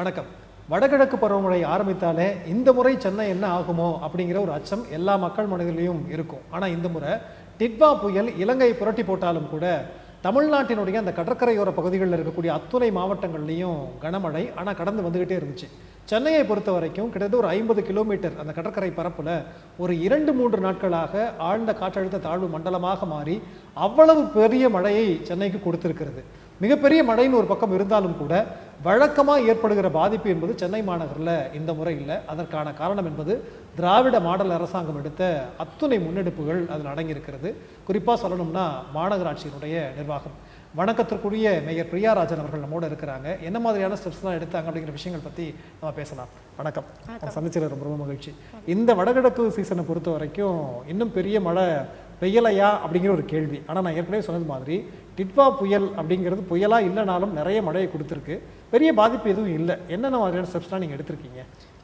வணக்கம். வடகிழக்கு பருவமழை ஆரம்பித்தாலே இந்த முறை சென்னை என்ன ஆகுமோ அப்படிங்கிற ஒரு அச்சம் எல்லா மக்கள் மனதிலையும் இருக்கும். ஆனால் இந்த முறை டிட்வா புயல் இலங்கை புரட்டி போட்டாலும் கூட தமிழ்நாட்டினுடைய அந்த கடற்கரையோர பகுதிகளில் இருக்கக்கூடிய அத்துணை மாவட்டங்கள்லையும் கனமழை ஆனால் கடந்து வந்துக்கிட்டே இருந்துச்சு. சென்னையை பொறுத்த வரைக்கும் கிட்டத்தட்ட ஒரு ஐம்பது கிலோமீட்டர் அந்த கடற்கரை பரப்பில் ஒரு இரண்டு மூன்று நாட்களாக ஆழ்ந்த காற்றழுத்த தாழ்வு மண்டலமாக மாறி அவ்வளவு பெரிய மழையை சென்னைக்கு கொடுத்துருக்கிறது. மிகப்பெரிய மழைன்னு ஒரு பக்கம் இருந்தாலும் கூட வழக்கமாக ஏற்படுகிற பாதிப்பு என்பது சென்னை மாநகரில் இந்த முறை இல்லை. அதற்கான காரணம் என்பது திராவிட மாடல் அரசாங்கம் எடுத்த அத்துணை முன்னெடுப்புகள் அதில் அடங்கியிருக்கிறது. குறிப்பாக சொல்லணும்னா மாநகராட்சியினுடைய நிர்வாகம். வணக்கத்திற்குரிய மேயர் பிரியாராஜன் அவர்கள் நம்மோட இருக்கிறாங்க. என்ன மாதிரியான ஸ்டெப்ஸ் தான் எடுத்தாங்க அப்படிங்கிற விஷயங்கள் பற்றி நம்ம பேசலாம். வணக்கம். சந்திச்சது ரொம்ப ரொம்ப மகிழ்ச்சி. இந்த வடகிழக்கு சீசனை பொறுத்த வரைக்கும் இன்னும் பெரிய மழை பெய்யலையா அப்படிங்கிற ஒரு கேள்வி. ஆனால் நான் ஏற்கனவே சொன்னது மாதிரி டிட்வா புயல் அப்படிங்கிறது புயலாக இல்லைனாலும் நிறைய மழையை கொடுத்துருக்கு. பெரிய பாதிப்பு எதுவும் இல்லை. என்னென்ன மாதிரியான ஸ்டெப்ஸ்லாம் நீங்கள் எடுத்திருக்கீங்க?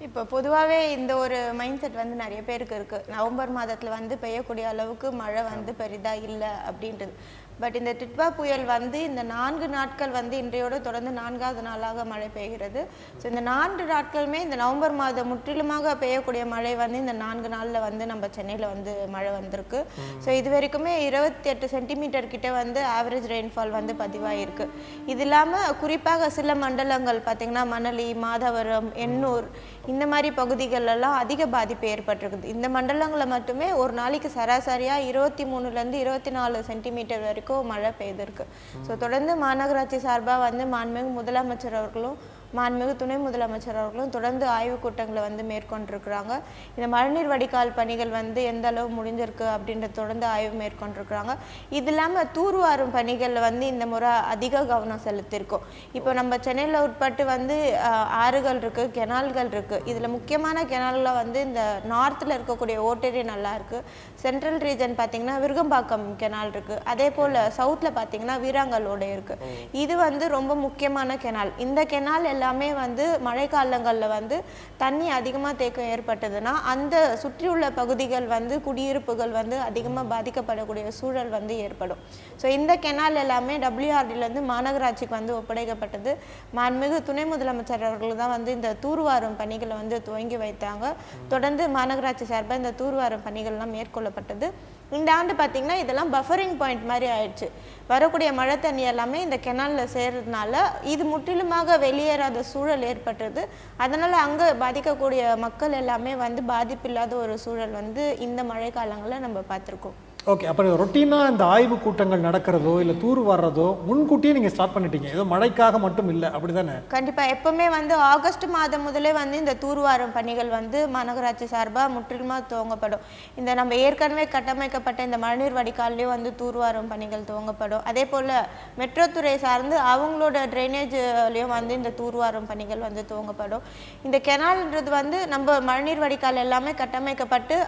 இப்போ பொதுவாகவே இந்த ஒரு மைண்ட் செட் வந்து நிறைய பேருக்கு இருக்குது நவம்பர் மாதத்தில் வந்து பெய்யக்கூடிய அளவுக்கு மழை வந்து பெரிதாக இல்லை அப்படின்றது. பட் இந்த டிட்வா புயல் வந்து இந்த நான்கு நாட்கள் வந்து இன்றையோடு தொடர்ந்து நான்காவது நாளாக மழை பெய்கிறது. ஸோ இந்த நான்கு நாட்களுமே இந்த நவம்பர் மாதம் முற்றிலுமாக பெய்யக்கூடிய மழை வந்து இந்த நான்கு நாளில் வந்து நம்ம சென்னையில் வந்து மழை வந்திருக்கு. ஸோ இது வரைக்குமே இருபத்தி எட்டு சென்டிமீட்டர் கிட்ட வந்து ஆவரேஜ் ரெயின்ஃபால் வந்து பதிவாயிருக்கு. இது இல்லாமல் குறிப்பாக சில மண்டலங்கள் பார்த்திங்கன்னா மணலி மாதவரம் எண்ணூர் இந்த மாதிரி பகுதிகளெல்லாம் அதிக பாதிப்பு ஏற்பட்டிருக்குது. இந்த மண்டலங்களில் மட்டுமே ஒரு நாளைக்கு சராசரியாக இருபத்தி மூணுலேருந்து இருபத்தி நாலு சென்டிமீட்டர் வரைக்கும் மழை பெய்திருக்கு ஸோ தொடர்ந்து மாநகராட்சி சார்பாக வந்து மாண்புமிகு முதலமைச்சர் அவர்களும் மாண்புமிகு துணை முதலமைச்சர் அவர்களும் தொடர்ந்து ஆய்வுக் கூட்டங்களை வந்து மேற்கொண்டிருக்கிறாங்க. இந்த மழைநீர் வடிகால் பணிகள் வந்து எந்த அளவு முடிஞ்சிருக்கு அப்படின்ற தொடர்ந்து ஆய்வு மேற்கொண்டிருக்கிறாங்க. இது இல்லாமல் தூர்வாரும் பணிகளில் வந்து இந்த முறை அதிக கவனம் செலுத்தியிருக்கோம். இப்போ நம்ம சென்னையில் உட்பட்டு வந்து ஆறுகள் இருக்குது கெனால்கள் இருக்குது இதில் முக்கியமான கெனாலில் வந்து இந்த நார்த்தில் இருக்கக்கூடிய ஓட்டேரி நல்லா இருக்கு. சென்ட்ரல் ரீஜன் பார்த்தீங்கன்னா விருகம்பாக்கம் கெனால் இருக்குது அதே போல் சவுத்தில் பார்த்தீங்கன்னா வீராங்கல்லோட இருக்குது இது வந்து ரொம்ப முக்கியமான கெனால். இந்த கெனால் எல்லாமே வந்து மழைக்காலங்களில் வந்து தண்ணி அதிகமாக தேக்கம் ஏற்பட்டதுன்னா அந்த சுற்றியுள்ள பகுதிகள் வந்து குடியிருப்புகள் வந்து அதிகமாக பாதிக்கப்படக்கூடிய சூழல் வந்து ஏற்படும். ஸோ இந்த கெனால் எல்லாமே டபிள்யூஆர்டிலேருந்து மாநகராட்சிக்கு வந்து ஒப்படைக்கப்பட்டது. மாண்புமிகு துணை முதலமைச்சர் அவர்கள் தான் வந்து இந்த தூர்வாரும் பணிகளை வந்து துவங்கி வைத்தாங்க. தொடர்ந்து மாநகராட்சி சார்பாக இந்த தூர்வாரும் பணிகள்லாம் மேற்கொள்ளப்பட்டது. இந்த ஆண்டு பார்த்திங்கன்னா இதெல்லாம் பஃபரிங் பாயிண்ட் மாதிரி ஆயிடுச்சு. வரக்கூடிய மழை தண்ணி எல்லாமே இந்த கெனாலில் சேர்றதுனால இது முற்றிலுமாக வெளியேறாத சூழல் ஏற்பட்டது. அதனால் அங்கே பாதிக்கக்கூடிய மக்கள் எல்லாமே வந்து பாதிப்பில்லாத ஒரு சூழல் வந்து இந்த மழை காலங்களில் நம்ம பார்த்துருக்கோம். ஓகே அப்போ ரொட்டீனாக இந்த ஆய்வு கூட்டங்கள் நடக்கிறதோ இல்லை தூர் வர்றதோ முன்கூட்டியே நீங்கள் ஸ்டார்ட் பண்ணிட்டீங்க. ஏதோ மழைக்காக மட்டும் இல்லை அப்படி தானே கண்டிப்பாக எப்போவுமே வந்து ஆகஸ்ட் மாதம் முதலே வந்து இந்த தூர்வாரும் பணிகள் வந்து மாநகராட்சி சார்பாக முற்றிலுமாக துவங்கப்படும். இந்த நம்ம ஏற்கனவே கட்டமைக்கப்பட்ட இந்த மழைநீர் வடிகால்லையும் வந்து தூர்வாரும் பணிகள் துவங்கப்படும். அதே போல் மெட்ரோ துறை சார்ந்து அவங்களோட ட்ரைனேஜ்லேயும் வந்து இந்த தூர்வாரும் பணிகள் வந்து துவங்கப்படும். இந்த கெனால்ன்றது வந்து நம்ம மழைநீர் வடிகால் எல்லாமே கட்டமைக்கப்பட்டு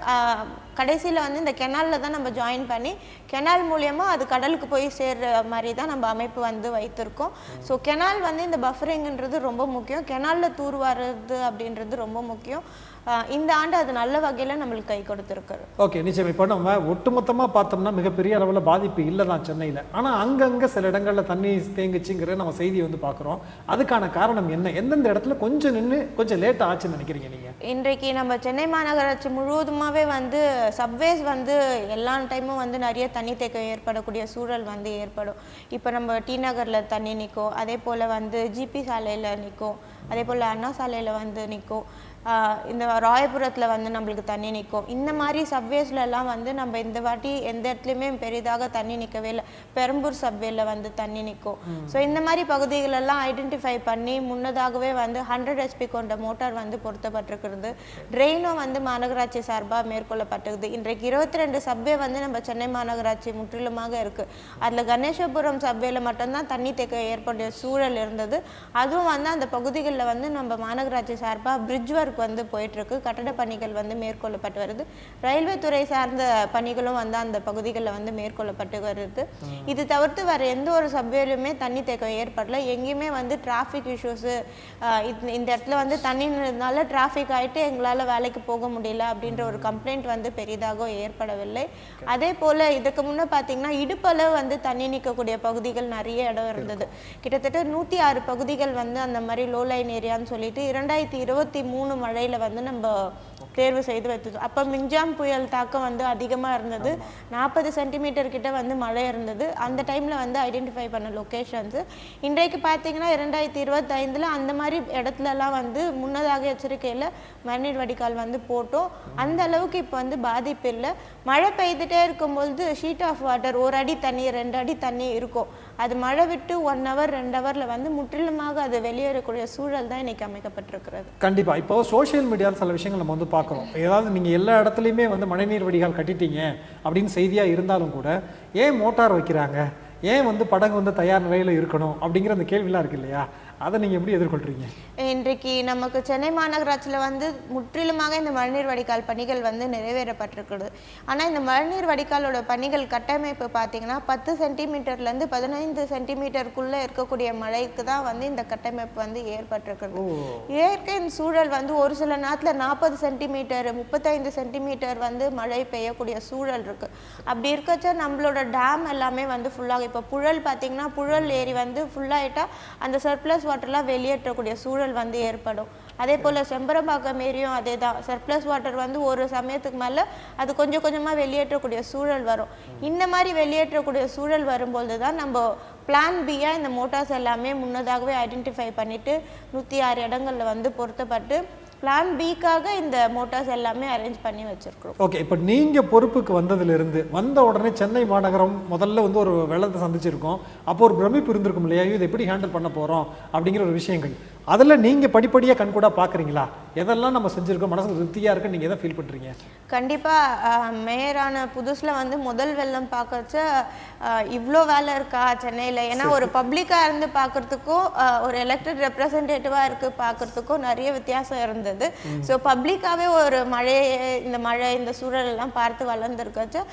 கடைசியில் வந்து இந்த கெனாலில் தான் நம்ம ஜாயின் பண்ணி கெனால் மூலியமாக அது கடலுக்கு போய் சேர்ற மாதிரி தான் நம்ம அமைப்பு வந்து வைத்திருக்கோம். ஸோ கெனால் வந்து இந்த பஃபரிங்ன்றது ரொம்ப முக்கியம். கெனாலில் தூர் அப்படின்றது ரொம்ப முக்கியம். இந்த ஆண்டு அது நல்ல வகையில் நம்மளுக்கு கை கொடுத்துருக்கு ஓகே நிச்சயம். இப்போ நம்ம ஒட்டுமொத்தமாக பார்த்தோம்னா மிகப்பெரிய அளவில் பாதிப்பு இல்லை தான் சென்னையில். ஆனால் அங்கங்கே சில இடங்களில் தண்ணி தேங்குச்சுங்கிற நம்ம செய்தி வந்து பார்க்குறோம். அதுக்கான காரணம் என்ன? எந்தெந்த இடத்துல கொஞ்சம் நின்று கொஞ்சம் லேட் ஆச்சுன்னு நினைக்கிறீங்க நீங்கள் இன்றைக்கு நம்ம சென்னை மாநகராட்சி முழுவதுமாகவே வந்து சப்வேஸ் வந்து எல்லா டைமும் வந்து நிறைய தண்ணி தேக்கம் ஏற்படக்கூடிய சூழல் வந்து ஏற்படும். இப்போ நம்ம டி நகரில் தண்ணி நிற்கும் அதே போல் வந்து ஜிபி சாலையில் நிற்கும் அதே போல் அண்ணா சாலையில் வந்து நிற்கும் இந்த ராயபுரத்தில் வந்து நம்மளுக்கு தண்ணி நிற்கும் இந்த மாதிரி சப்வேஸ்ல எல்லாம் வந்து நம்ம இந்த வாட்டி எந்த இடத்துலையுமே பெரிதாக தண்ணி நிற்கவே இல்லை. பெரம்பூர் சப்வேல வந்து தண்ணி நிற்கும் ஸோ இந்த மாதிரி பகுதிகளெல்லாம் ஐடென்டிஃபை பண்ணி முன்னதாகவே வந்து ஹண்ட்ரட் ஹெச்பி கொண்ட மோட்டார் வந்து பொருத்தப்பட்டிருக்கிறது. ட்ரெயினும் வந்து மாநகராட்சி சார்பாக மேற்கொள்ளப்பட்டிருக்குது. இன்றைக்கு இருபத்தி ரெண்டு சப்வே வந்து நம்ம சென்னை மாநகராட்சி முற்றிலுமாக இருக்குது அதில் கணேசபுரம் சப்வேல மட்டும்தான் தண்ணி தேக்க ஏற்படைய சூழல் இருந்தது. அதுவும் வந்து அந்த பகுதிகளில் வந்து நம்ம மாநகராட்சி சார்பாக பிரிட்ஜ் ஒர்க் வந்து போயிட்டுருக்கு. கட்டட பணிகள் வந்து மேற்கொள்ளப்பட்டு வருது. ரயில்வே துறை சார்ந்த பணிகளும் வந்து அந்த பகுதிகளில் வந்து மேற்கொள்ளப்பட்டு வருது. இது தவிர்த்து வேறு எந்த ஒரு சப்வேலையுமே தண்ணி தேக்கம் ஏற்படல. எங்கேயுமே வந்து டிராஃபிக் இஷ்யூஸு இந்த இடத்துல வந்து தண்ணி நின்றதுனால டிராஃபிக் ஆகிட்டு எங்களால் வேலைக்கு போக முடியல அப்படின்ற ஒரு கம்ப்ளைண்ட் வந்து பெரிதாக ஏற்படவில்லை. அதே போல் இதுக்கு முன்னே பார்த்தீங்கன்னா இடுப்பளவு வந்து தண்ணி நிற்கக்கூடிய பகுதிகள் நிறைய இடம் இருந்தது. கிட்டத்தட்ட நூற்றி ஆறு பகுதிகள் வந்து அந்த மாதிரி லோ லைன் ஏரியான்னு சொல்லிட்டு இரண்டாயிரத்தி இருபத்தி மூணு மழையில் வந்து நம்ம தேர்வு செய்து வைத்தது. அப்போ மிஞ்சாம் புயல் தாக்கம் வந்து அதிகமாக இருந்தது. நாற்பது சென்டிமீட்டர் கிட்ட வந்து மழை இருந்தது. அந்த டைமில் வந்து ஐடென்டிஃபை பண்ண லொக்கேஷன்ஸு இன்றைக்கு பார்த்தீங்கன்னா இரண்டாயிரத்தி இருபத்தைந்தில் அந்த மாதிரி இடத்துலலாம் வந்து முன்னதாக எச்சரிக்கையில் மழைநீர் வடிகால் வந்து போட்டோம். அந்த அளவுக்கு இப்போ வந்து பாதிப்பு இல்லை. மழை பெய்துட்டே இருக்கும்பொழுது ஷீட் ஆஃப் வாட்டர் ஒரு அடி தண்ணி ரெண்டு அடி தண்ணி இருக்கும். அது மழை விட்டு ஒன் ஹவர் ரெண்டு ஹவரில் வந்து முற்றிலுமாக அது வெளியேறக்கூடிய சூழல் தான் இன்றைக்கி அமைக்கப்பட்டிருக்கிறது. கண்டிப்பாக இப்போ சோஷியல் மீடியாவில் சில விஷயங்கள் நம்ம வந்து பார்க்குறோம். ஏதாவது நீங்கள் எல்லா இடத்துலையுமே வந்து மழைநீர் வடிகால் கட்டிட்டீங்க அப்படின்னு செய்தியாக இருந்தாலும் கூட ஏன் மோட்டார் வைக்கிறாங்க? ஏன் வந்து படகு வந்து தயார் நிலையில இருக்கணும் அப்படிங்கிற அந்த கேள்விலாம் இருக்கு இல்லையா? அதை நீங்க எப்படி எதிர்கொள்றீங்க? இன்றைக்கு நமக்கு சென்னை மாநகராட்சியில் வந்து முற்றிலுமாக இந்த மழைநீர் வடிகால் பணிகள் வந்து நிறைவேறப்பட்டிருக்கிறது ஆனால் இந்த மழைநீர் வடிகாலோட பணிகள் கட்டமைப்பு பார்த்தீங்கன்னா பத்து சென்டிமீட்டர்லேருந்து பதினைந்து சென்டிமீட்டருக்குள்ளே இருக்கக்கூடிய மழைக்கு தான் வந்து இந்த கட்டமைப்பு வந்து ஏற்பட்டிருக்கிறது இயற்கையின் சூழல் வந்து ஒரு சில நேரத்தில் நாற்பது சென்டிமீட்டர் முப்பத்தைந்து சென்டிமீட்டர் வந்து மழை பெய்யக்கூடிய சூழல் இருக்குது அப்படி இருக்கச்ச நம்மளோட டேம் எல்லாமே வந்து ஃபுல்லாக இப்போ புழல் பார்த்தீங்கன்னா புழல் ஏரி வந்து ஃபுல்லாகிட்டா அந்த சர்ப்ளஸ் வாட்டர்லாம் வெளியேற்றக்கூடிய சூழல் வந்து ஏற்படும். அதே போல் செம்பரம்பாக்கம் ஏரியும் அதே தான் சர்ப்ளஸ் வாட்டர் வந்து ஒரு சமயத்துக்கு மேலே அது கொஞ்சம் கொஞ்சமாக வெளியேற்றக்கூடிய சூழல் வரும். இந்த மாதிரி வெளியேற்றக்கூடிய சூழல் வரும்போது தான் நம்ம பிளான் பியாக இந்த மோட்டார்ஸ் எல்லாமே முன்னதாகவே ஐடென்டிஃபை பண்ணிவிட்டு நூற்றி ஆறு இடங்களில் வந்து பொருத்தப்பட்டு பிளான் பிக்காக இந்த மோட்டார்ஸ் எல்லாமே அரேஞ்ச் பண்ணி வச்சிருக்கோம் ஓகே இப்போ நீங்கள் பொறுப்புக்கு வந்ததுலேருந்து வந்த உடனே சென்னை மாநகரம் முதல்ல வந்து ஒரு வெள்ளத்தை சந்திச்சிருக்கோம். அப்போ ஒரு பிரமிப்பு இருந்திருக்கும் இல்லையா? இது இதை எப்படி ஹேண்டில் பண்ண போகிறோம் அப்படிங்கிற ஒரு விஷயங்கள். அதில் நீங்கள் படிப்படியாக கண்கூடாக பார்க்குறீங்களா எதெல்லாம் நம்ம செஞ்சிருக்கோம்? மனசுல திருப்தியா இருக்கு நீங்க எதை ஃபீல் பண்றீங்க? கண்டிப்பாக மேயரான புதுசில் வந்து முதல் வெள்ளம் பார்க்கறச்ச இவ்வளோ வேலை இருக்கா சென்னையில்? ஏன்னா ஒரு பப்ளிக்காக இருந்து பார்க்கறதுக்கும் ஒரு எலெக்டட் ரெப்ரசன்டேட்டிவாக இருக்கு பார்க்கறதுக்கும் நிறைய வித்தியாசம் இருந்தது. ஸோ பப்ளிக்காகவே ஒரு மழை இந்த மழை இந்த சூழல் எல்லாம் பார்த்து வளர்ந்துருக்கச்ச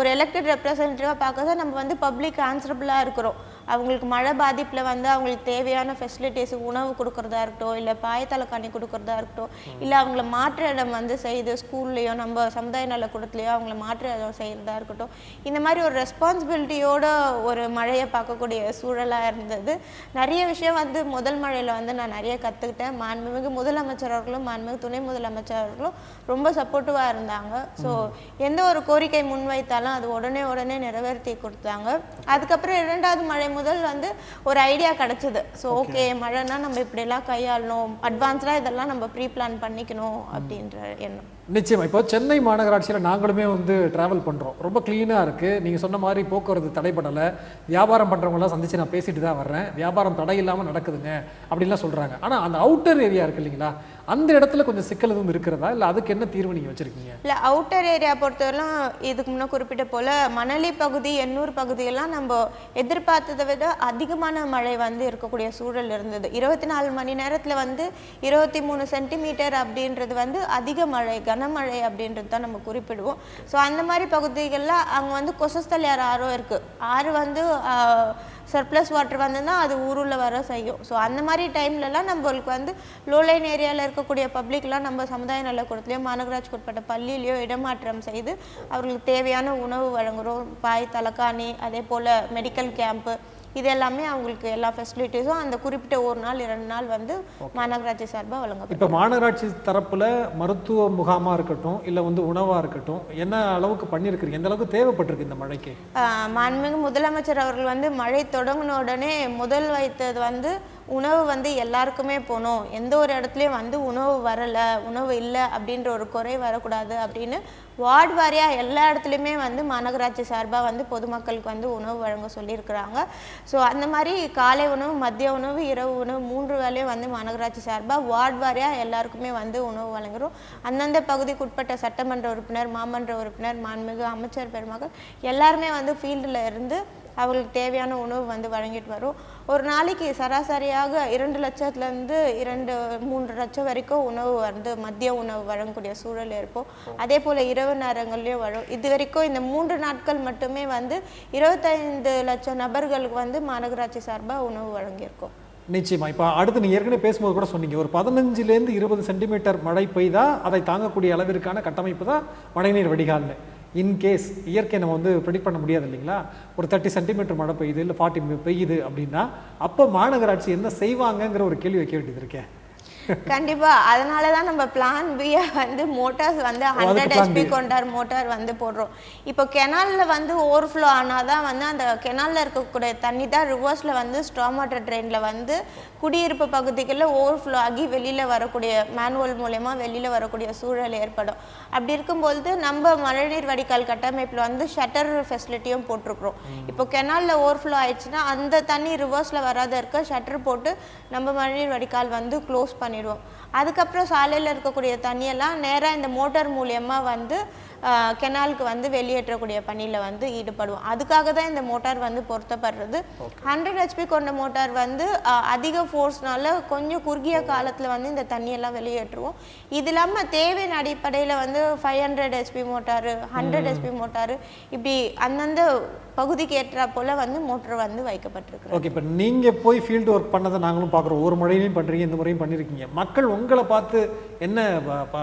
ஒரு எலெக்டட் ரெப்ரசன்டேட்டிவாக பார்க்கறச்ச நம்ம வந்து பப்ளிக் ஆன்சரபிளாக இருக்கிறோம். அவங்களுக்கு மழை பாதிப்பில் வந்து அவங்களுக்கு தேவையான ஃபெசிலிட்டிஸ் உணவு கொடுக்கறதா இருக்கட்டும் இல்லை பாயத்தலக்காணி கொடுக்கறதா இருக்கட்டும் இல்லை அவங்கள மாற்று இடம் வந்து செய்து ஸ்கூல்லையோ நம்ம சமுதாய நலக்கூடத்துலையோ அவங்கள மாற்று இடம் செய்கிறதா இருக்கட்டும். இந்த மாதிரி ஒரு ரெஸ்பான்சிபிலிட்டியோட ஒரு மழையை பார்க்கக்கூடிய சூழலாக இருந்தது. நிறைய விஷயம் வந்து முதல் மழையில் வந்து நான் நிறைய கற்றுக்கிட்டேன் மாண்புமிகு முதலமைச்சர் அவர்களும் மாண்புமிகு துணை முதலமைச்சர் அவர்களும் ரொம்ப சப்போர்ட்டிவாக இருந்தாங்க. ஸோ எந்த ஒரு கோரிக்கை முன்வைத்தாலும் அது உடனே உடனே நிறைவேற்றி கொடுத்தாங்க. அதுக்கப்புறம் இரண்டாவது மழை முதல் வந்து ஒரு ஐடியா கிடைச்சது. ஸோ ஓகே மழைனா நம்ம இப்படியெல்லாம் கையாளணும். அட்வான்ஸ்டாக இதெல்லாம் நம்ம ப்ரீ பிளான் பண்ணிக்கணும் அப்படின்ற எண்ணம். நிச்சயமாக இப்போ சென்னை மாநகராட்சியில் நாங்களுமே வந்து ட்ராவல் பண்ணுறோம் ரொம்ப க்ளீனாக இருக்குது நீங்கள் சொன்ன மாதிரி போக்குவரத்து தடைப்படலை வியாபாரம் பண்ணுறவங்களாம் சந்தித்து நான் பேசிட்டு தான் வர்றேன். வியாபாரம் தடை இல்லாமல் நடக்குதுங்க அப்படின்லாம் சொல்கிறாங்க ஆனால் அந்த அவுட்டர் ஏரியா இருக்கு இல்லைங்களா? அந்த இடத்துல கொஞ்சம் சிக்கல் எதுவும் இருக்கிறதா? இல்லை அதுக்கு என்ன தீர்வு நீங்கள் வச்சுருக்கீங்க? இல்லை அவுட்டர் ஏரியா பொறுத்தவரைலாம் இதுக்கு முன்னே குறிப்பிட்ட போல் மணலி பகுதி எண்ணூர் பகுதியெல்லாம் நம்ம எதிர்பார்த்ததை விட அதிகமான மழை வந்து இருக்கக்கூடிய சூழல் இருந்தது. இருபத்தி நாலு மணி நேரத்தில் வந்து இருபத்தி மூணு சென்டிமீட்டர் அப்படின்றது வந்து அதிக மழை கனமழை அப்படின்றது தான் நம்ம குறிப்பிடுவோம். ஸோ அந்த மாதிரி பகுதிகளில் அங்கே வந்து கொசஸ்தலையார் ஆறும் இருக்குது ஆறு வந்து சர்ப்ளஸ் வாட்டர் வந்துன்னா அது ஊருள்ள வர செய்யும். ஸோ அந்த மாதிரி டைம்லலாம் நம்மளுக்கு வந்து லோலைன் ஏரியாவில் இருக்கக்கூடிய பப்ளிக்லாம் நம்ம சமுதாய நலக்கூடத்துலையோ மாநகராட்சிக்கு உட்பட்ட பள்ளியிலையோ இடமாற்றம் செய்து அவர்களுக்கு தேவையான உணவு வழங்குகிறோம் பாய் தலக்காணி அதே போல் மெடிக்கல் கேம்ப்பு இது எல்லாமே அவங்களுக்கு எல்லா ஃபெசிலிட்டிஸும் அந்த குறிப்பிட்ட ஒரு நாள் இரண்டு நாள் வந்து மாநகராட்சி சார்பாக வழங்கப்படும் இப்போ மாநகராட்சி தரப்புல மருத்துவ முகாமா இருக்கட்டும் இல்லை வந்து உணவா இருக்கட்டும் என்ன அளவுக்கு பண்ணியிருக்கிறீங்க எந்த அளவுக்கு தேவைப்பட்டிருக்கு இந்த மழைக்கு? மாண்புமிகு முதலமைச்சர் அவர்கள் வந்து மழை தொடங்கின உடனே முதல் வைத்தது வந்து உணவு வந்து எல்லாருக்குமே போகணும் எந்த ஒரு இடத்துலையும் வந்து உணவு வரலை உணவு இல்லை அப்படின்ற ஒரு குறை வரக்கூடாது அப்படின்னு வார்டு வாரியாக எல்லா இடத்துலையுமே வந்து மாநகராட்சி சார்பாக வந்து பொதுமக்களுக்கு வந்து உணவு வழங்க சொல்லியிருக்கிறாங்க. ஸோ அந்த மாதிரி காலை உணவு மதிய உணவு இரவு உணவு மூன்று வேளையும் வந்து மாநகராட்சி சார்பாக வார்டு வாரியாக எல்லாருக்குமே வந்து உணவு வழங்குகிறோம் அந்தந்த பகுதிக்குட்பட்ட சட்டமன்ற உறுப்பினர் மாமன்ற உறுப்பினர் மாண்புமிகு அமைச்சர் பெருமக்கள் எல்லாருமே வந்து ஃபீல்டில் இருந்து அவர்களுக்கு தேவையான உணவு வந்து வழங்கிட்டு வரும். ஒரு நாளைக்கு சராசரியாக இரண்டு லட்சத்துலேருந்து இரண்டு மூன்று லட்சம் வரைக்கும் உணவு வந்து மதிய உணவு வழங்கக்கூடிய சூழல் இருக்கும். அதே போல் இரவு நேரங்கள்லையும் வரும். இது வரைக்கும் இந்த மூன்று நாட்கள் மட்டுமே வந்து இருபத்தைந்து லட்சம் நபர்களுக்கு வந்து மாநகராட்சி சார்பாக உணவு வழங்கியிருக்கோம். நிச்சயமா. இப்போ அடுத்து நீங்கள் ஏற்கனவே பேசும்போது கூட சொன்னீங்க. ஒரு பதினஞ்சுலேருந்து இருபது சென்டிமீட்டர் மழை பெய்தா அதை தாங்கக்கூடிய அளவிற்கான கட்டமைப்பு தான் மழைநீர் வடிகால்னு. இன்கேஸ் இயற்கை நம்ம வந்து ப்ரெடிக்ட் பண்ண முடியாது இல்லைங்களா? ஒரு தேர்ட்டி சென்டிமீட்டர் மழை பெய்யுது இல்லை ஃபார்ட்டி பெய்யுது அப்படின்னா அப்போ மாநகராட்சி என்ன செய்வாங்கங்கிற ஒரு கேள்வி வைக்க வேண்டியது இருக்கேன் கண்டிப்பா. அதனால தான் நம்ம பிளான் பியை வந்து மோட்டார்ஸ் வந்து ஹண்ட்ரட் ஹெச்பி. கொண்டார் மோட்டார் வந்து போடுறோம். இப்போ கெனாலில் வந்து ஓவர்ஃப்ளோ ஆனால் தான் வந்து அந்த கெனாலில் இருக்கக்கூடிய தண்ணி தான் ரிவர்ஸில் வந்து ஸ்டாம் வாட்டர் ட்ரெயினில் வந்து குடியிருப்பு பகுதிகளில் ஓவர்ஃப்ளோ ஆகி வெளியில் வரக்கூடிய மேனுவல் மூலயமா வெளியில் வரக்கூடிய சூழல் ஏற்படும். அப்படி இருக்கும்பொழுது நம்ம மழைநீர் வடிகால் கட்டமைப்பில் வந்து ஷட்டர் ஃபெசிலிட்டியும் போட்டிருக்கிறோம். இப்போ கெனாலில் ஓவர்ஃப்ளோ ஆயிடுச்சுன்னா அந்த தண்ணி ரிவர்ஸில் வராத இருக்க ஷட்டர் போட்டு நம்ம மழைநீர் வடிகால் வந்து க்ளோஸ் পনেরো அதுக்கப்புறம் சாலையில் இருக்கக்கூடிய தண்ணியெல்லாம் நேராக இந்த மோட்டார் மூலியமா வந்து கெனாலுக்கு வந்து வெளியேற்றக்கூடிய பணியில் வந்து ஈடுபடுவோம். அதுக்காக தான் இந்த மோட்டார் வந்து பொருத்தப்படுறது. ஹண்ட்ரட் ஹெச்பி கொண்ட மோட்டார் வந்து அதிக ஃபோர்ஸ்னால கொஞ்சம் குறுகிய காலத்தில் வந்து இந்த தண்ணியெல்லாம் வெளியேற்றுவோம். இது இல்லாமல் தேவையின் அடிப்படையில் வந்து five hundred HP motor hundred HP motor இப்படி அந்தந்த பகுதிக்கு ஏற்றா போல வந்து மோட்டர் வந்து வைக்கப்பட்டிருக்கு ஓகே இப்போ நீங்கள் போய் ஃபீல்டு ஒர்க் பண்ணதை நாங்களும் பார்க்குறோம். ஒரு முறையிலையும் பண்ணுறீங்க இந்த முறையும் பண்ணியிருக்கீங்க மக்கள் உங்களை பார்த்து என்ன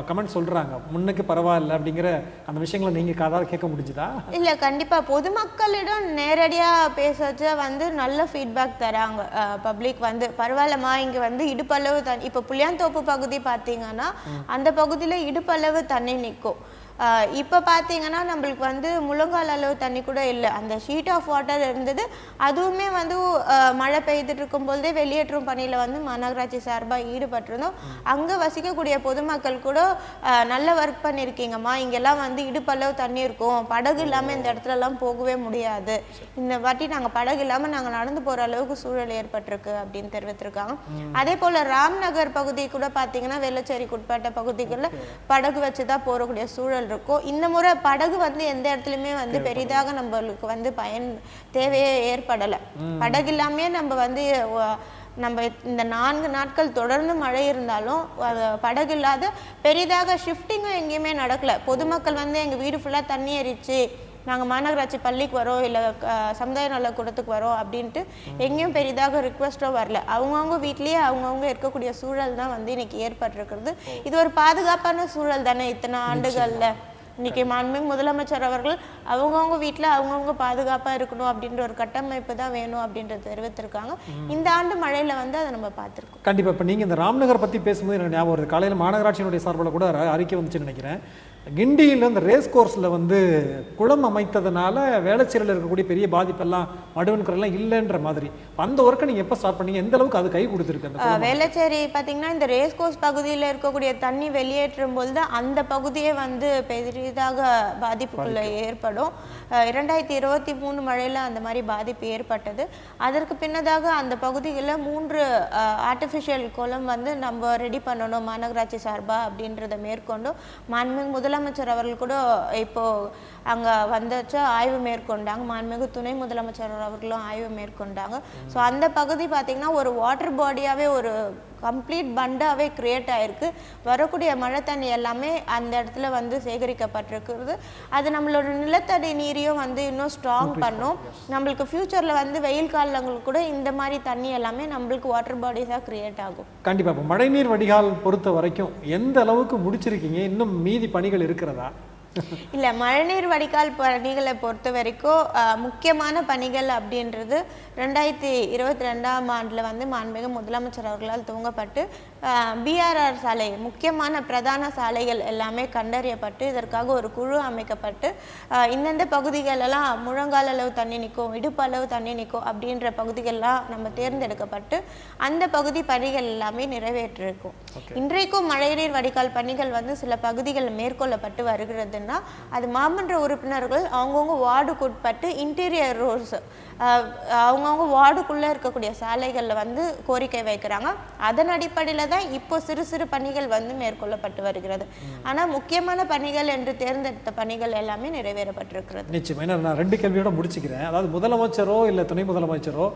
கமெண்ட் சொல்கிறாங்க முன்னுக்கு பரவாயில்ல அப்படிங்கிற அந்த விஷயங்களை நீங்கள் காதால் கேட்க முடிஞ்சுதா? இல்ல கண்டிப்பா. பொதுமக்களிடம் நேரடியா பேசச்ச வந்து நல்ல ஃபீட்பேக் தராங்க. பப்ளிக் வந்து பரவாயில்லம்மா இங்க வந்து இடுப்பளவு தண்ணி இப்போ புளியாந்தோப்பு பகுதி பார்த்தீங்கன்னா அந்த பகுதியில இடுப்பளவு தண்ணி நிற்கும் இப்போ பார்த்தீங்கன்னா நம்மளுக்கு வந்து முழங்கால் அளவு தண்ணி கூட இல்லை. அந்த ஷீட் ஆஃப் வாட்டர் இருந்தது. அதுவுமே வந்து மழை பெய்துட்டு இருக்கும்போதே வெளியேற்றும் பணியில் வந்து மாநகராட்சி சார்பாக ஈடுபட்டிருந்தோம். அங்கே வசிக்கக்கூடிய பொதுமக்கள் கூட நல்ல ஒர்க் பண்ணியிருக்கீங்கம்மா இங்கெல்லாம் வந்து இடுப்பளவு தண்ணி இருக்கும். படகு இல்லாமல் இந்த இடத்துலலாம் போகவே முடியாது. இந்த வாட்டி நாங்கள் படகு இல்லாமல் நாங்கள் நடந்து போகிற அளவுக்கு சூழல் ஏற்பட்டிருக்கு அப்படின்னு தெரிவித்திருக்காங்க. அதே போல் ராம்நகர் பகுதி கூட பார்த்தீங்கன்னா வெள்ளச்சேரிக்கு உட்பட்ட பகுதிகளில் படகு வச்சு தான் போகக்கூடிய சூழல் இருக்கும் இந்த முறை படகு வந்து எந்த இடத்துலையுமே வந்து பெரிதாக நம்மளுக்கு வந்து பயன் தேவையே ஏற்படலை. படகு இல்லாமே நம்ம வந்து நம்ம இந்த நான்கு நாட்கள் தொடர்ந்து மழை இருந்தாலும் படகு இல்லாத பெரிதாக ஷிஃப்டிங்கும் எங்கேயுமே நடக்கல. பொதுமக்கள் வந்து எங்கள் வீடு ஃபுல்லாக தண்ணி ஏறிச்சு நாங்கள் மாநகராட்சி பள்ளிக்கு வரோம் இல்லை சமுதாய நலக்கூடத்துக்கு வரோம் அப்படின்ட்டு எங்கேயும் பெரிதாக ரிக்வெஸ்ட்டோ வரல. அவங்கவுங்க வீட்லேயே அவங்கவுங்க இருக்கக்கூடிய சூழல் தான் வந்து இன்னைக்கு ஏற்பட்டிருக்கிறது. இது ஒரு பாதுகாப்பான சூழல் தானே இத்தனை ஆண்டுகள்ல. இன்னைக்கு மாண்புமிகு முதலமைச்சர் அவர்கள் அவங்கவுங்க வீட்டில் அவங்கவுங்க பாதுகாப்பாக இருக்கணும் அப்படின்ற ஒரு கட்டமைப்பு தான் வேணும் அப்படின்றத தெரிவித்திருக்காங்க. இந்த ஆண்டு மழையில வந்து அதை நம்ம பார்த்துருக்கோம். கண்டிப்பாக இப்போ நீங்கள் இந்த ராம்நகர் பற்றி பேசும்போது எனக்கு ஞாபகம் வருது. காலையில் மாநகராட்சியினுடைய சார்பில் கூட அறிக்கை வந்துச்சுன்னு நினைக்கிறேன். கிண்டியில் அந்த ரேஸ் கோர்ஸில் வந்து குளம் அமைத்ததுனால வேளச்சேரியில் இருக்கக்கூடிய பெரிய பாதிப்பெல்லாம் மடுவன்கரெல்லாம் இல்லைன்ற மாதிரி. அந்த ஒர்க்கை நீங்கள் எப்போ ஸ்டார்ட் பண்ணீங்க? எந்த அளவுக்கு அது கை கொடுத்துருக்கு அந்த வேளச்சேரி பார்த்தீங்கன்னா இந்த ரேஸ் கோர்ஸ் பகுதியில் இருக்கக்கூடிய தண்ணி வெளியேற்றும் பொழுது அந்த பகுதியே வந்து பெரிதாக பாதிப்புக்குள்ள ஏற்படும். இரண்டாயிரத்தி இருபத்தி மூணு மழையில் அந்த மாதிரி பாதிப்பு ஏற்பட்டது. அதற்கு பின்னதாக அந்த பகுதிகளில் மூன்று ஆர்டிஃபிஷியல் குளம் வந்து நம்ம ரெடி பண்ணணும் மாநகராட்சி சார்பாக அப்படின்றத மேற்கொண்டு மாண்புமிகு முதலமைச்சர் அவர்கள் கூட இப்போ அங்கே வந்தாச்சு ஆய்வு மேற்கொண்டாங்க. மாண்புமிகு துணை முதலமைச்சர் அவர்களும் ஆய்வு மேற்கொண்டாங்க. ஸோ அந்த பகுதி பார்த்திங்கன்னா ஒரு வாட்டர் பாடியாகவே ஒரு கம்ப்ளீட் பண்டாவே கிரியேட் ஆயிருக்கு. வரக்கூடிய மழை தண்ணி எல்லாமே அந்த இடத்துல வந்து சேகரிக்கப்பட்டிருக்கிறது. அது நம்மளோட நிலத்தடி நீரையும் வந்து இன்னும் ஸ்ட்ராங் பண்ணும். நம்மளுக்கு ஃப்யூச்சரில் வந்து வெயில் காலங்களுக்கு கூட இந்த மாதிரி தண்ணி எல்லாமே நம்மளுக்கு வாட்டர் பாடிஸாக கிரியேட் ஆகும். கண்டிப்பாக இப்போ மழைநீர் வடிகால் பொறுத்த வரைக்கும் எந்த அளவுக்கு முடிச்சிருக்கீங்க? இன்னும் மீதி பணிகள் இருக்கிறதா? இல்ல மழைநீர் வடிகால் பணிகளை பொறுத்த வரைக்கும் முக்கியமான பணிகள் அப்படின்றது ரெண்டாயிரத்தி இருபத்தி ரெண்டாம் ஆண்டுல வந்து மாண்புமிகு முதலமைச்சர் அவர்களால் துவங்கப்பட்டு பிஆர்ஆர் சாலை முக்கியமான பிரதான சாலைகள் எல்லாமே கண்டறியப்பட்டு இதற்காக ஒரு குழு அமைக்கப்பட்டு இந்தந்த பகுதிகளெல்லாம் முழங்கால் அளவு தண்ணி நிற்கும் இடுப்பு அளவு தண்ணி நிற்கும் அப்படின்ற பகுதிகள்லாம் நம்ம தேர்ந்தெடுக்கப்பட்டு அந்த பகுதி பணிகள் எல்லாமே நிறைவேற்றிருக்கும். இன்றைக்கும் மழைநீர் வடிகால் பணிகள் வந்து சில பகுதிகள் மேற்கொள்ளப்பட்டு வருகிறதுன்னா அது மாமன்ற உறுப்பினர்கள் அவங்கவுங்க வார்டுக்கு உட்பட்டு இன்டீரியர் ரோட்ஸ் அவங்கவுங்க வார்டுக்குள்ளே இருக்கக்கூடிய சாலைகளில் வந்து கோரிக்கை வைக்கிறாங்க. அதன் அடிப்படையில் தான் இப்போ சிறு சிறு பணிகள் வந்து மேற்கொள்ளப்பட்டு வருகிறது. ஆனால் முக்கியமான பணிகள் என்று தேர்ந்தெடுத்த பணிகள் எல்லாமே நிறைவேறப்பட்டிருக்கிறது. நிச்சயமா. ஏன்னா நான் ரெண்டு கேள்வியோட முடிச்சுக்கிறேன். அதாவது முதலமைச்சரோ இல்லை துணை முதலமைச்சரோ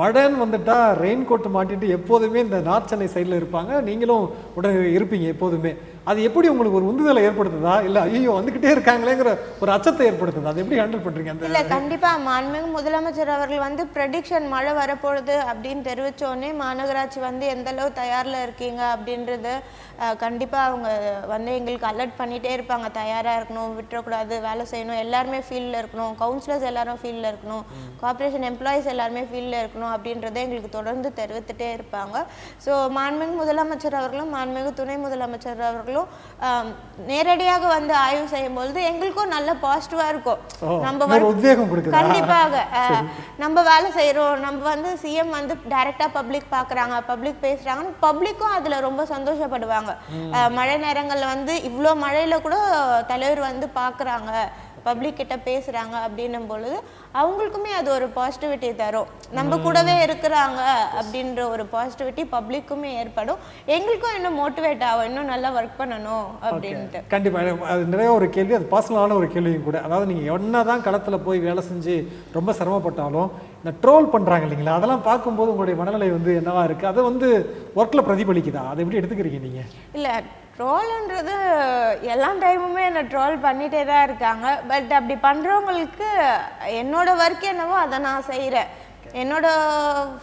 மழைன்னு வந்துட்டா ரெயின் கோட் மாட்டிட்டு எப்போதுமே இந்த நார்த் சென்னை சைடில் இருப்பாங்க. நீங்களும் உடனே இருப்பீங்க எப்போதுமே. அது எப்படி உங்களுக்கு ஒரு உந்துதலை ஏற்படுத்துதா? இல்லை ஐயோ வந்துக்கிட்டே இருக்காங்களேங்கிற ஒரு அச்சத்தை ஏற்படுத்துதா? அது எப்படி ஹேண்டில் பண்ணுறீங்க அந்த இல்ல கண்டிப்பா. மாண்புமிகு முதலமைச்சர் அவர்கள் வந்து ப்ரெடிக்ஷன் மழை வரப்போகுது அப்படின்னு தெரிவிச்ச உடனே மாநகராட்சி வந்து எந்த அளவு தயார்ல இருக்கீங்க அப்படின்றது கண்டிப்பா அவங்க வந்து எங்களுக்கு அலர்ட் பண்ணிட்டே இருப்பாங்க. தயாரா இருக்கணும் விட்டுறக்கூடாது வேலை செய்யணும் எல்லாருமே ஃபீல்டில் இருக்கணும் கவுன்சிலர்ஸ் எல்லாரும் ஃபீல்டில் இருக்கணும் கார்ப்பரேஷன் எம்ப்ளாயிஸ் எல்லாருமே ஃபீல்டில் இருக்கணும் அப்படின்றத எங்களுக்கு தொடர்ந்து தெரிவித்துட்டே இருப்பாங்க. ஸோ மாண்புமிகு முதலமைச்சர் அவர்களும் மாண்புமிகு துணை முதலமைச்சர் அவர்களும் ஆம், நேரடியாக வந்து ஆய்வு செய்யும் பொழுது எங்களுக்கும் நல்ல பாசிட்டிவா இருக்கும். நம்ம உத்வேகம் கண்டிப்பாக நம்ம வேலை செய்றோம். நம்ம வந்து சிஎம் வந்து டைரக்டா பப்ளிக் பாக்குறாங்க பப்ளிக் பேசுறாங்கன்னு பப்ளிக்கும் அதுல ரொம்ப சந்தோஷப்படுவாங்க. மழை நேரங்கள்ல வந்து இவ்ளோ மழையில கூட தலைவர் வந்து பாக்குறாங்க பப்ளிக் கிட்ட பேசுறாங்க அப்படின்னும் பொழுது அவங்களுக்குமே அது ஒரு பாசிட்டிவிட்டி தரும். நம்ம கூடவே இருக்கிறாங்க அப்படின்ற ஒரு பாசிட்டிவிட்டி பப்ளிக்குமே ஏற்படும். எங்களுக்கும் இன்னும் மோட்டிவேட் ஆகும் இன்னும் நல்லா ஒர்க் பண்ணணும் அப்படின்ட்டு. கண்டிப்பா. எனக்கு அது நிறைய ஒரு கேள்வி அது பர்சனலான ஒரு கேள்வியும் கூட. அதாவது நீங்க என்ன தான் களத்துல போய் வேலை செஞ்சு ரொம்ப சிரமப்பட்டாலும் இந்த ட்ரோல் பண்றாங்க இல்லைங்களா? அதெல்லாம் பார்க்கும்போது உங்களுடைய மனநிலை வந்து என்னவா இருக்கு? அதை வந்து ஒர்க்ல பிரதிபலிக்குதா? அதை எப்படி எடுத்துக்கிறீங்க நீங்க? இல்லை ட்ரோலுன்றது எல்லா டைமுமே என்னை ட்ரோல் பண்ணிகிட்டே தான் இருக்காங்க. பட் அப்படி பண்ணுறவங்களுக்கு என்னோடய ஒர்க் என்னவோ அதை நான் செய்கிறேன் என்னோட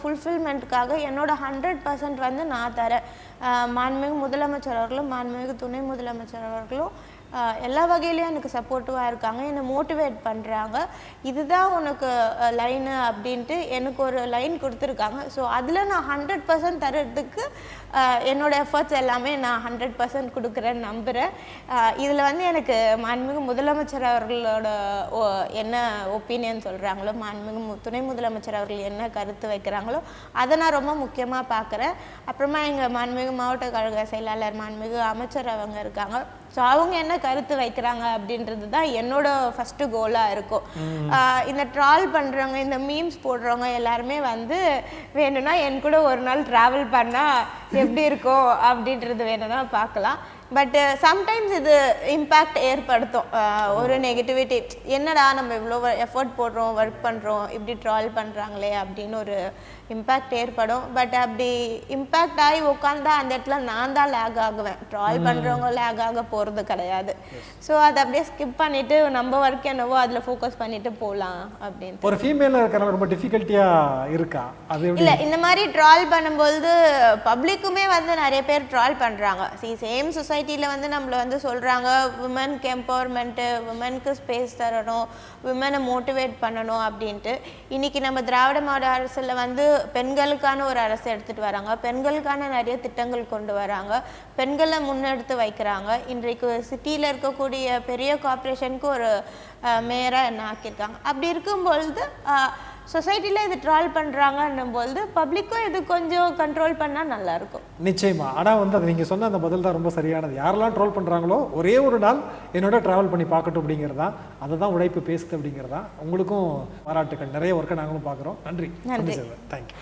ஃபுல்ஃபில்மெண்ட்டுக்காக என்னோடய ஹண்ட்ரட் பர்சன்ட் வந்து நான் தரேன். மாண்புமிகு முதலமைச்சர் அவர்களும் மாண்புமிகு துணை முதலமைச்சர் அவர்களும் எல்லா வகையிலையும் எனக்கு சப்போர்ட்டிவாக இருக்காங்க. என்னை மோட்டிவேட் பண்ணுறாங்க இதுதான் உனக்கு லைனு அப்படின்ட்டு எனக்கு ஒரு லைன் கொடுத்துருக்காங்க. ஸோ அதில் நான் ஹண்ட்ரட் பர்சன்ட் தர்றதுக்கு என்னோடய எஃபர்ட்ஸ் எல்லாமே நான் ஹண்ட்ரட் பர்சன்ட் கொடுக்குறேன்னு நம்புகிறேன் இதில் வந்து எனக்கு மாண்புமிகு முதலமைச்சர் அவர்களோட ஓ- என்ன ஒப்பீனியன் சொல்கிறாங்களோ மாண்புமிகு துணை முதலமைச்சர் அவர்கள் என்ன கருத்து வைக்கிறாங்களோ அதை நான் ரொம்ப முக்கியமாக பார்க்குறேன். அப்புறமா எங்கள் மாண்புமிகு மாவட்ட கழக செயலாளர் மாண்புமிகு அமைச்சர் அவங்க இருக்காங்க. ஸோ அவங்க என்ன கருத்து வைக்கிறாங்க அப்படின்றது தான் என்னோட ஃபஸ்ட்டு கோலாக இருக்கும். இந்த ட்ரால் பண்ணுறவங்க இந்த மீம்ஸ் போடுறவங்க எல்லாருமே வந்து வேணும்னா என் கூட ஒரு நாள் ட்ராவல் பண்ணால் எப்படி இருக்கும் அப்படின்றது வேணும்னா பார்க்கலாம். பட் சம்டைம்ஸ் இது இம்பேக்ட் ஏற்படுத்தும். ஒரு நெகட்டிவிட்டி என்னடா நம்ம இவ்வளோ எஃபோர்ட் போடுறோம் ஒர்க் பண்ணுறோம் இப்படி ட்ரால் பண்ணுறாங்களே அப்படின்னு ஒரு இம்பேக்ட் ஏற்படும். பட் அப்படி இம்பேக்ட் ஆகி உட்காந்தா அந்த இடத்துல நான் தான் லேக் ஆகுவேன். ட்ரால் பண்ணுறவங்க லேக் ஆக போகிறது கிடையாது. ஸோ அதை அப்படியே ஸ்கிப் பண்ணிவிட்டு நம்ம ஒர்க் என்னவோ அதில் ஃபோக்கஸ் பண்ணிட்டு போகலாம் அப்படின்னு ஒரு ஃபீமேல இருக்கிறனால ரொம்ப டிஃபிகல்ட்டியா இருக்கா? அது இல்ல இந்த மாதிரி ட்ரால் பண்ணும்போது பப்ளிக்குமே வந்து நிறைய பேர் ட்ரால் பண்றாங்க. சி சேம் சொசைட்டில வந்து நம்மள வந்து சொல்றாங்க உமனுக்கு எம்பவர்மெண்ட்டு உமனுக்கு ஸ்பேஸ் தரணும் விமனை மோட்டிவேட் பண்ணணும் அப்படின்ட்டு. இன்னைக்கு நம்ம திராவிட மாடல் அரசுல வந்து பெண்களுக்கான ஒரு அரசு எடுத்துட்டு வராங்க. பெண்களுக்கான நிறைய திட்டங்கள் கொண்டு வராங்க. பெண்களை முன்னெடுத்து வைக்கிறாங்க. இன்றைக்கு சிட்டியில் இருக்கக்கூடிய பெரிய கார்ப்பரேஷனுக்கு ஒரு மேயராக என்ன ஆக்கியிருக்காங்க. அப்படி இருக்கும் பொழுது சொசைட்டியில் இது ட்ரால் பண்ணுறாங்கன்னும் பொழுது பப்ளிக்கும் இது கொஞ்சம் கண்ட்ரோல் பண்ணால் நல்லாயிருக்கும். நிச்சயமா. ஆனா வந்து அது நீங்க சொன்ன அந்த பதில் தான் ரொம்ப சரியானது. யாரெல்லாம் ட்ரோல் பண்றாங்களோ ஒரே ஒரு நாள் என்னோட டிராவல் பண்ணி பார்க்கட்டும் அப்படிங்கிறதா அதை தான் உழைப்பு பேசுது அப்படிங்கிறதா உங்களுக்கும் பாராட்டுக்கள். நிறைய ஒர்க்கை நாங்களும் பார்க்குறோம். நன்றி. நன்றி. தேங்க்யூ